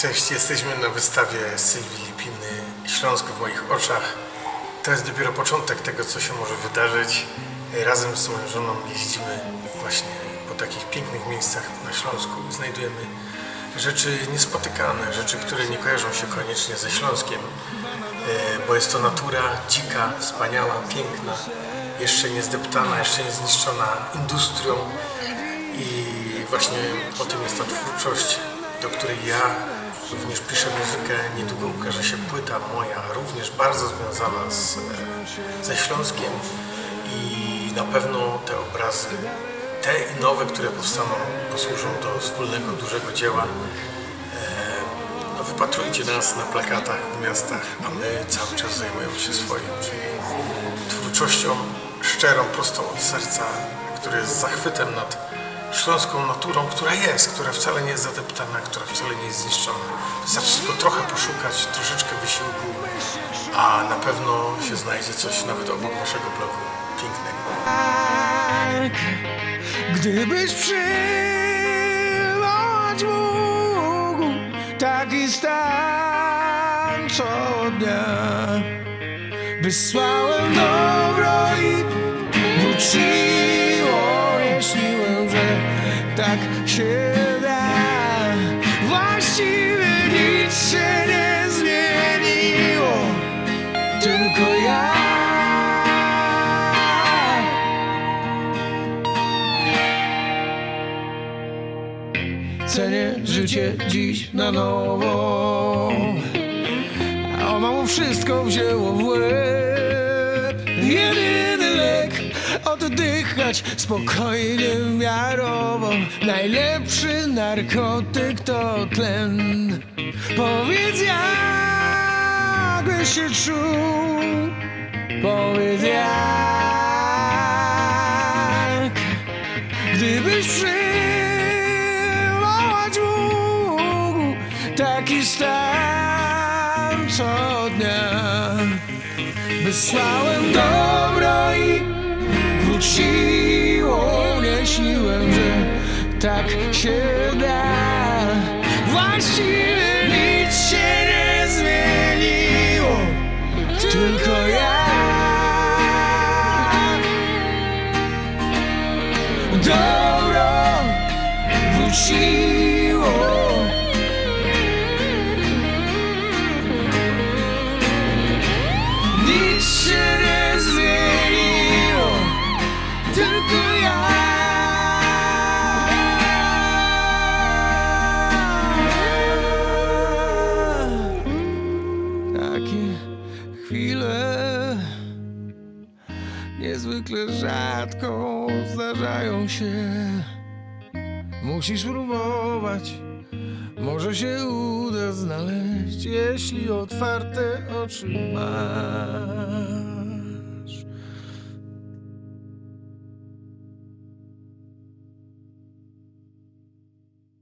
Cześć, jesteśmy na wystawie Sylwii Lipiny Śląsko w moich oczach. To jest dopiero początek tego, co się może wydarzyć. Razem z moją żoną jeździmy właśnie po takich pięknych miejscach na Śląsku. Znajdujemy rzeczy niespotykane, rzeczy, które nie kojarzą się koniecznie ze Śląskiem, e, bo jest to natura dzika, wspaniała, piękna, jeszcze nie zdeptana, jeszcze nie zniszczona industrią i właśnie o tym jest ta twórczość, do której ja również piszę muzykę. Niedługo ukaże się płyta moja, również bardzo związana z, e, ze Śląskiem i na pewno te obrazy, te i nowe, które powstaną, posłużą do wspólnego, dużego dzieła. No, wypatrujcie nas na plakatach w miastach, a my cały czas zajmujemy się swoim, czyli twórczością szczerą, prostą od serca, która jest zachwytem nad śląską naturą, która jest, która wcale nie jest zadeptana, która wcale nie jest zniszczona. Wystarczy tylko trochę poszukać, troszeczkę wysiłku, a na pewno się znajdzie coś nawet obok waszego blogu pięknego. tak, Gdybyś przywołać mógł taki stan co dnia Wysłałem dobro i wróciło się da. Właściwie nic się nie zmieniło Tylko ja. Cenię życie dziś na nowo. A mu wszystko wzięło w łeb. Jedyny lek Oddychać spokojnie, miarowo. Najlepszy narkotyk to tlen. Powiedz jak byś się czuł. Powiedz jak Gdybyś przywołać mógł taki stan co dnia. Wysłałem dobro tak się da Właściwie nic się nie zmieniło Tylko ja dobro wróciło. Niezwykle rzadko zdarzają się. Musisz próbować, może się uda znaleźć, jeśli otwarte oczy masz.